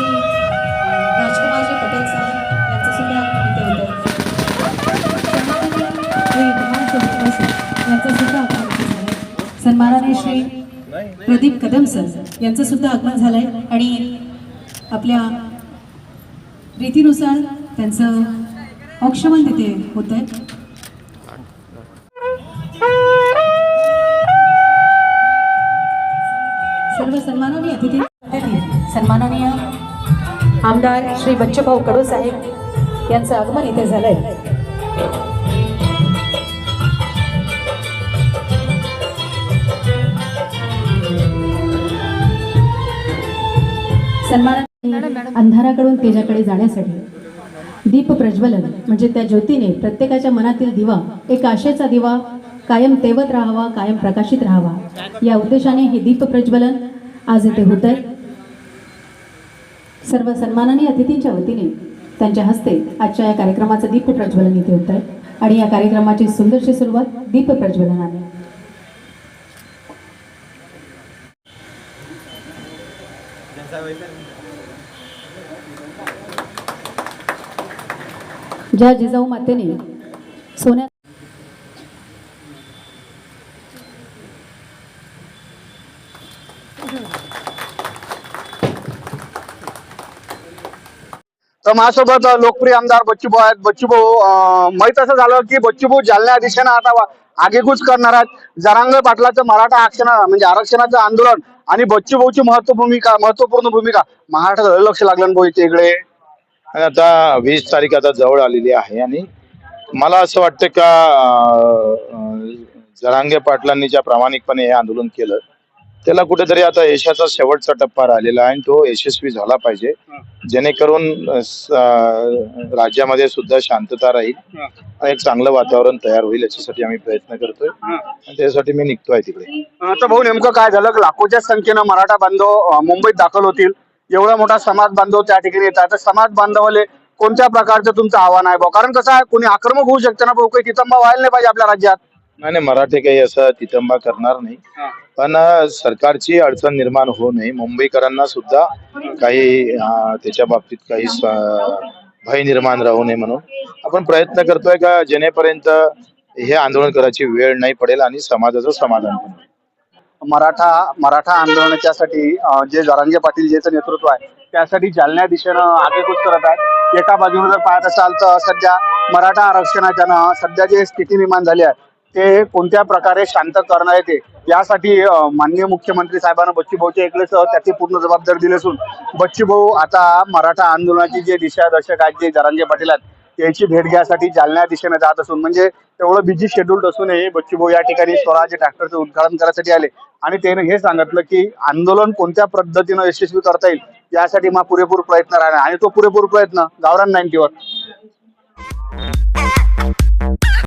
श्री राजकुमारजी पटेल साहेब यांचं सुद्धा इथे होतं. श्री कुमार सर यांचं सुद्धा आगमन सन्मानाने श्री प्रदीप कदम सर यांचं सुद्धा आगमन झालंय. आणि आपल्या रीतीनुसार त्यांचं औक्षमन तिथे होत आहे सर्व सन्माननीय अतिथी अतिथी सन्माननीय आमदार श्री बच्चूभाऊ कडू साहेब यांचं आगमन इथे झालंय. सन्मान अंधाराकडून तेजाकडे जाण्यासाठी दीप प्रज्वलन म्हणजे त्या ज्योतीने प्रत्येकाच्या मनातील दिवा एक आशेचा दिवा कायम तेवत राहावा कायम प्रकाशित राहावा. या उद्देशाने हे दीप प्रज्वलन आज इथे होत आहे. सर्व सन्माननीय अतिथींच्या वतीने त्यांच्या हस्ते आजच्या या कार्यक्रमाचं दीप प्रज्वलन इथे होत आहे. आणि या कार्यक्रमाची सुंदरशी सुरुवात दीप प्रज्वलनाने. ज्या जिजाऊ मातेने. सोन्या तर माझ्यासोबत लोकप्रिय आमदार बच्चूभाऊ आहेत. बच्चूभाऊ अं, माहीत असं झालं की बच्चूभाऊ जालन्या दिशेनं आता आगेकूच करणार आहेत. जरांग पाटलाचं मराठा आरक्षण म्हणजे आरक्षणाचं आंदोलन आणि बच्चूभाऊची महत्त्व भूमिका महत्त्वपूर्ण भूमिका. महाराष्ट्रात लक्ष लागलं भाऊ इथे इकडे. आता वीस तारीख आता जवळ आलेली आहे आणि मला असं वाटतं का जरांगे पाटलांनी ज्या प्रामाणिकपणे हे आंदोलन केलं त्याला कुठेतरी आता यशाचा शेवटचा टप्पा राहिलेला आहे आणि तो यशस्वी झाला पाहिजे. जेणेकरून राज्यामध्ये सुद्धा शांतता राहील. आणि एक चांगलं वातावरण तयार होईल याच्यासाठी आम्ही प्रयत्न करतोय. आणि त्यासाठी मी निघतोय तिकडे. तर भाऊ नेमकं काय झालं? लाखोच्या संख्येनं मराठा बांधव मुंबईत दाखल होतील. एवढा मोठा समाज बांधव त्या ठिकाणी येतात. तर समाज बांधवाले कोणत्या प्रकारचं तुमचं आव्हान आहे भाऊ? कारण कसं आहे कोणी आक्रमक होऊ शकतं ना भाऊ? काही तिथंबा व्हायला नाही पाहिजे आपल्या राज्यात. नाही नाही, मराठे काही असं तितंबा करणार नाही. पण सरकारची अडचण निर्माण होऊ नये. मुंबईकरांना सुद्धा काही त्याच्या बाबतीत काही भय निर्माण राहू नये म्हणून. आपण प्रयत्न करतोय का जेणेपर्यंत हे आंदोलन करायची वेळ नाही पडेल आणि समाजाचं समाधान पण होईल. मराठा मराठा आंदोलनाच्यासाठी जे जरांगे पाटील जेचं नेतृत्व आहे त्यासाठी जालन्या दिशेनं आगेकूच करत आहे एका बाजूने जर पाहत असाल तर सध्या मराठा आरक्षणाच्या ना सध्या जे स्थिती निर्माण झाली आहे ते कोणत्या प्रकारे शांत करण्यात येते यासाठी माननीय मुख्यमंत्री साहेबांना बच्चूभाऊच्या इकडेच त्याची पूर्ण जबाबदारी दिली असून बच्चूभाऊ आता मराठा आंदोलनाची जे दिशादर्शक आहेत जे जरांजे पाटील आहेत त्यांची भेट घ्यायसाठी जालन्या दिशेने जात असून म्हणजे तेवढं बिझी शेड्यूल असूनही बच्चूभाऊ या ठिकाणी स्वराज्य ट्रॅक्टरचं उद्घाटन करण्यासाठी आले. आणि त्याने हे सांगितलं की आंदोलन कोणत्या पद्धतीनं यशस्वी करता येईल यासाठी मग पुरेपूर प्रयत्न राहणार. आणि तो पुरेपूर प्रयत्न गावरान नाईन्टीवर